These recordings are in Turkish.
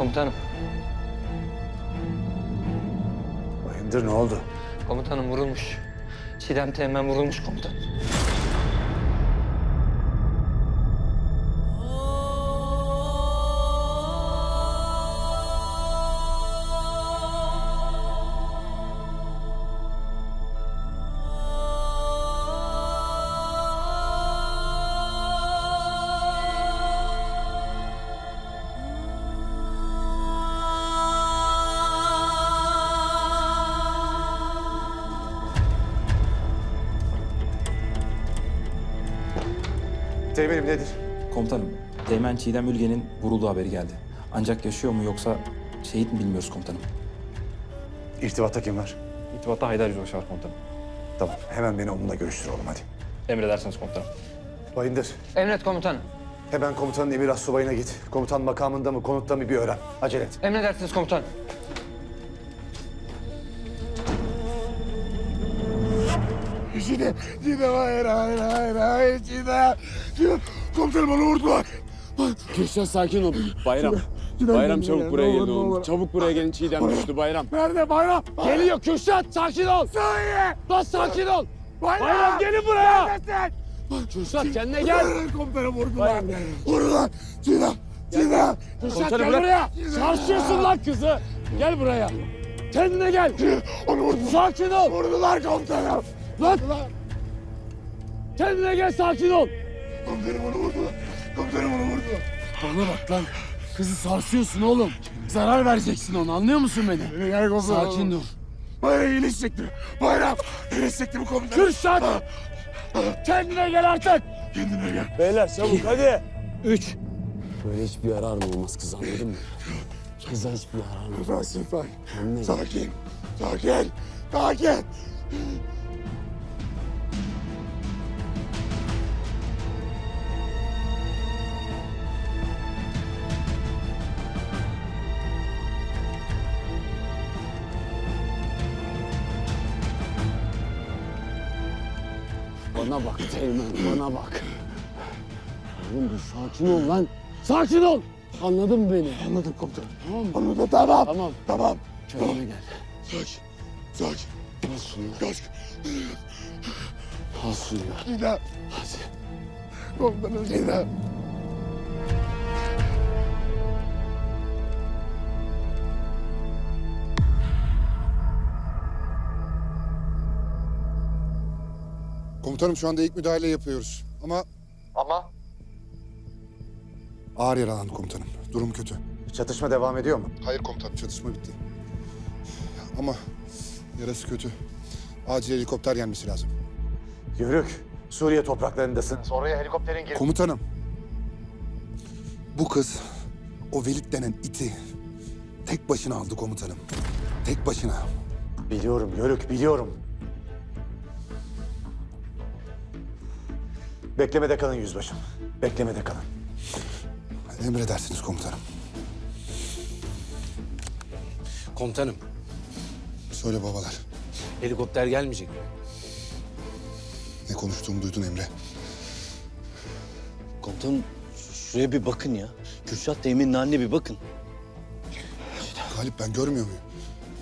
Komutanım. Bayındır ne oldu? Komutanım vurulmuş. Çiğdem Teğmen vurulmuş komutan. Teğmenim nedir? Komutanım, Teğmen Çiğdem Ülgen'in vurulduğu haberi geldi. Ancak yaşıyor mu yoksa şehit mi bilmiyoruz komutanım. İrtibatta kim var? İrtibatta Haydar Yüzbaşı var komutanım. Tamam hemen beni onunla görüştür oğlum hadi. Emredersiniz komutanım. Bayındır Emret komutanım. hemen komutanın emir astsubayına git. Komutan makamında mı konutta mı bir öğren. Acele et. Emredersiniz komutanım. Çiğdem, Çiğdem hayır, hayır, hayır, hayır, Çiğdem. Komutanım onu vurdular. Kürşat sakin ol. Bayram. Bayram çabuk buraya gelin oğlum. Çabuk buraya gelin Çiğdem düştü Bayram. Nerede bayram? Geliyor Kürşat sakin ol. Söyle. Lan sakin ol. Bayram. Bayram gelin buraya. Neredesin? Kürşat kendine gel. Komutanım vurdular. Vurdular. Çiğdem, Çiğdem. Kürşat gel buraya. Sarsıyorsun lan kızı. Gel buraya. Kendine gel. Onu vurdular. Sakin ol. Vurdular komutanım. Lan. Kendine gel sakin ol. Komutanım onu vurdular. Komutanım onu vurdular. Bana bak lan. Kızı sarsıyorsun oğlum. Zarar vereceksin ona anlıyor musun beni? Gel komutanım. Sakin dur. Bayram iyileşecekti. Bayram iyileşecekti bu komutanım. Kürşat. Kendine gel artık. Kendine gel. Beyler çabuk hadi. Üç. Böyle hiçbir yararım olmaz kız anladın mı? Kıza hiçbir yararım olmaz. Sakin, sakin. Sakin. Sakin. Bana bak Teğmen bana bak. Oğlum bir sakin ol lan. Sakin ol. Anladın mı beni? Anladım komutanım. Tamam mı? Anladım. Tamam. Tamam. Tamam. Kendine gel. Sakin. Sakin. Al suyu. Sakin. Al suyu. Çiğdem. Hadi. Komutanım Çiğdem. Komutanım şu anda ilk müdahale yapıyoruz. Ama Ama? ağır yaralandı komutanım. Durum kötü. Çatışma devam ediyor mu? Hayır komutanım çatışma bitti. Ama yarası kötü. Acil helikopter gelmesi lazım. Yörük. Suriye topraklarındasınız. Oraya helikopterin gir. Komutanım. Bu kız o Velit denen iti tek başına aldı komutanım. Tek başına. Biliyorum Yörük biliyorum. Beklemede kalın yüzbaşım. Beklemede kalın. Emredersiniz komutanım. Komutanım, Söyle babalar. helikopter gelmeyecek mi? Ne konuştuğumu duydun Emre. Komutanım şuraya bir bakın ya. Kürşat Teğmen'in haline bir bakın. Galip ben görmüyor muyum?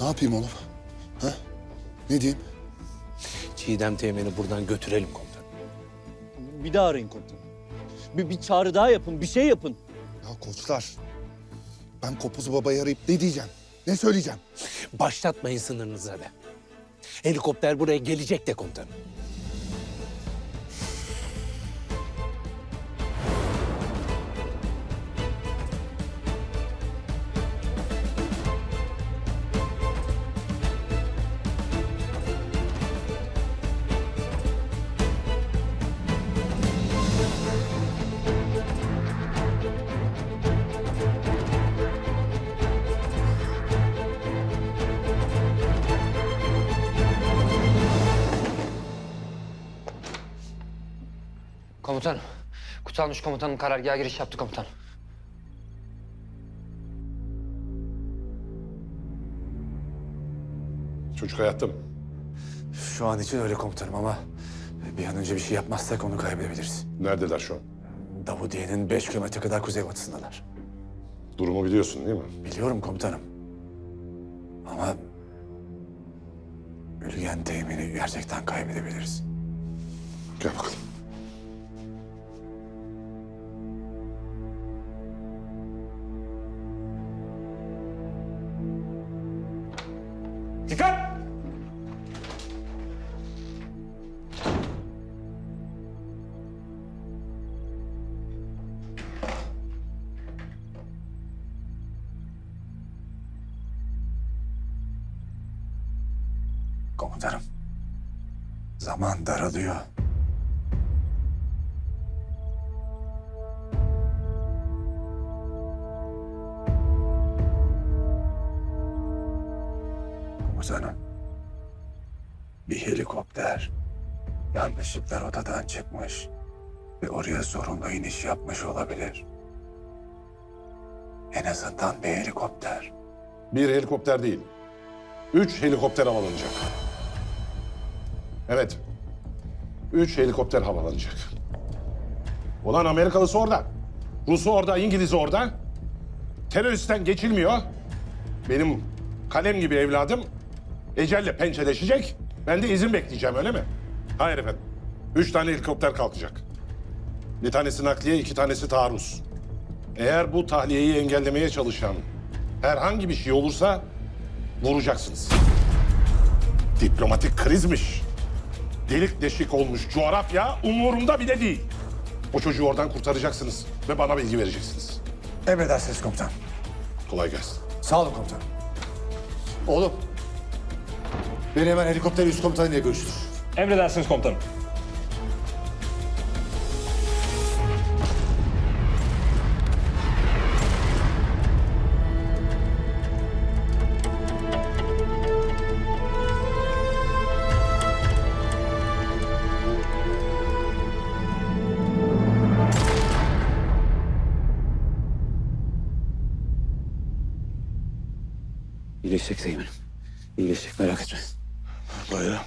Ne yapayım oğlum? Ha? Ne diyeyim? Çiğdem Teğmen'i buradan götürelim komutanım. Bir daha arayın komutanım. Bir, bir çağrı daha yapın, bir şey yapın. Ya koçlar. Ben Kopuz Baba'yı arayıp ne diyeceğim? Ne söyleyeceğim? Başlatmayın sınırınızı hadi. Helikopter buraya gelecek de. Komutanım. Kutsalmış komutanım karargaha giriş yaptı komutanım. Çocuk hayatta mı? Şu an için öyle komutanım ama bir an önce bir şey yapmazsak onu kaybedebiliriz. Neredeler şu an? Davudiye'nin 5 kilometre kadar kuzeybatısındalar. Durumu biliyorsun değil mi? Biliyorum komutanım. Ama... Ülgen temini gerçekten kaybedebiliriz. Gel bakalım. Komutanım. Zaman daralıyor. Komutanım. Bir helikopter yanlışlıkla rotadan çıkmış ve oraya zorunlu iniş yapmış olabilir. En azından bir helikopter. Bir helikopter değil. Üç helikopter havalanacak. Evet. Üç helikopter havalanacak. Ulan Amerikalısı orada. Rusu orada, İngiliz'i orada. Teröristten geçilmiyor. Benim kalem gibi evladım ecelle pençeleşecek. Ben de izin bekleyeceğim öyle mi? Hayır efendim. Üç tane helikopter kalkacak. Bir tanesi nakliye, iki tanesi taarruz. Eğer bu tahliyeyi engellemeye çalışan herhangi bir şey olursa vuracaksınız. Diplomatik krizmiş. Delik deşik olmuş coğrafya umurumda bile değil. O çocuğu oradan kurtaracaksınız ve bana bilgi vereceksiniz. Emredersiniz komutan. Kolay gelsin. Sağ olun komutanım. Oğlum. Beni hemen helikopter üst komutanıyla görüştür. Emredersiniz komutanım. İyileşecek Zeynep. İyileşecek merak etme. Bayram.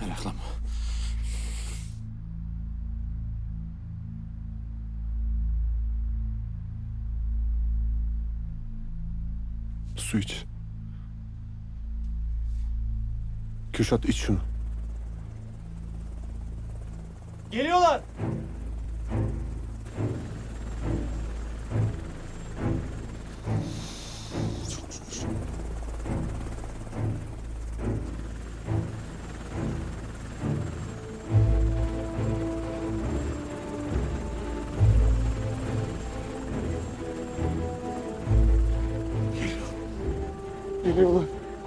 Meraklanma. Su iç. Kürşat iç şunu. Geliyorlar.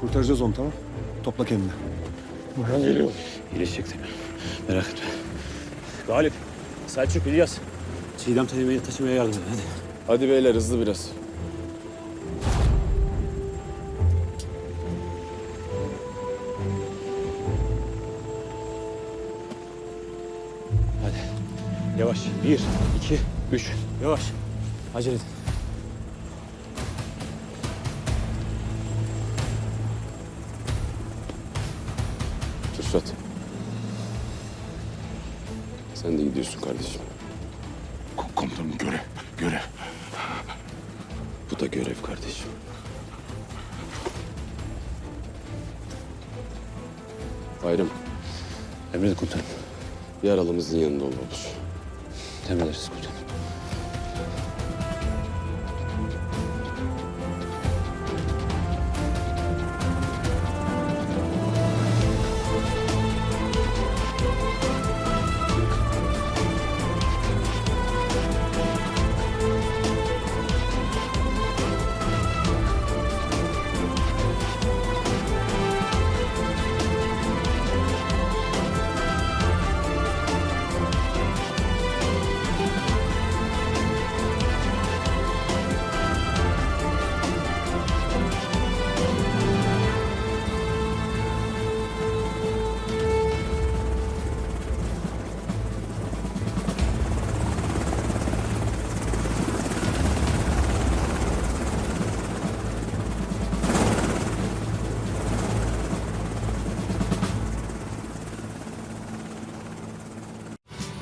Kurtaracağız onu tamam. Topla kendini. İyileşecek Zeynep. Merak etme. Galip, Selçuk, İlyas. Çiğdem teyzeyi taşımaya yardım edin hadi. Hadi beyler hızlı biraz. Hadi. Yavaş. Bir, iki, üç. Yavaş. Acele edin. Kürşat. Sen de gidiyorsun kardeşim. Komutanım görev. Görev. Bu da görev kardeşim. Bayram, Emredin komutanım. yaralımızın yanında ol olur. Emredersiniz komutanım.